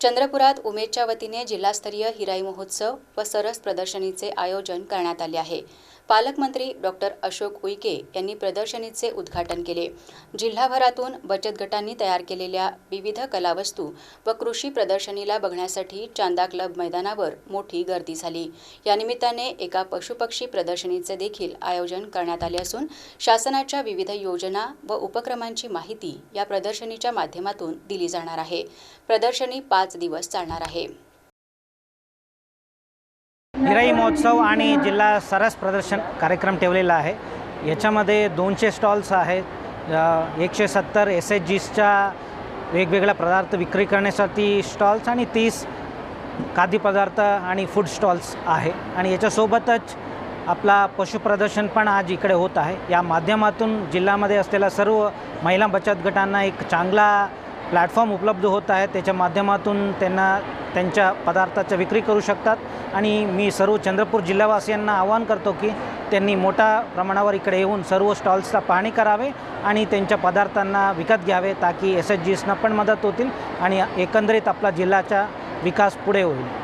चंद्रपुरात उमेदच्या वतीने जिल्हास्तरीय हिराई महोत्सव व सरस प्रदर्शनीचे आयोजन करण्यात आले आहे. पालकमंत्री डॉक्टर अशोक उईके यांनी प्रदर्शनीचे उद्घाटन केले. जिल्हाभरातून बचत गटांनी तयार केलेल्या विविध कलावस्तू व कृषी प्रदर्शनीला बघण्यासाठी चांदा क्लब मैदानावर मोठी गर्दी झाली. या निमित्ताने एका पशुपक्षी प्रदर्शनीचे देखील आयोजन करण्यात आले असून शासनाच्या विविध योजना व उपक्रमांची माहिती या प्रदर्शनीच्या माध्यमातून दिली जाणार आहे. प्रदर्शनी पाच दिवस चालणार आहे. हिराई महोत्सव आणि जिल्हा सरस प्रदर्शन कार्यक्रम ठेवलेला आहे. याच्यामध्ये दोनशे स्टॉल्स आहेत. एकशे सत्तर एस एच जीसच्या वेगवेगळ्या पदार्थ विक्री करण्यासाठी स्टॉल्स आणि तीस खाद्यपदार्थ आणि फूड स्टॉल्स आहे. आणि याच्यासोबतच आपला पशुप्रदर्शन पण आज इकडे होत आहे. या माध्यमातून जिल्ह्यामध्ये असलेल्या सर्व महिला बचत गटांना एक चांगला प्लॅटफॉर्म उपलब्ध होत आहे. त्याच्या माध्यमातून त्यांना त्यांच्या पदार्थाच्या विक्री करू शकतात. आणि मी सर्व चंद्रपूर जिल्हावासियांना आवाहन करतो की त्यांनी मोठ्या प्रमाणावर इकडे येऊन सर्व स्टॉल्सला पाहणी करावे आणि त्यांच्या पदार्थांना विकत घ्यावे ताकी एस एच जीसना पण मदत होतील आणि एकंदरीत आपला जिल्ह्याचा विकास पुढे होईल.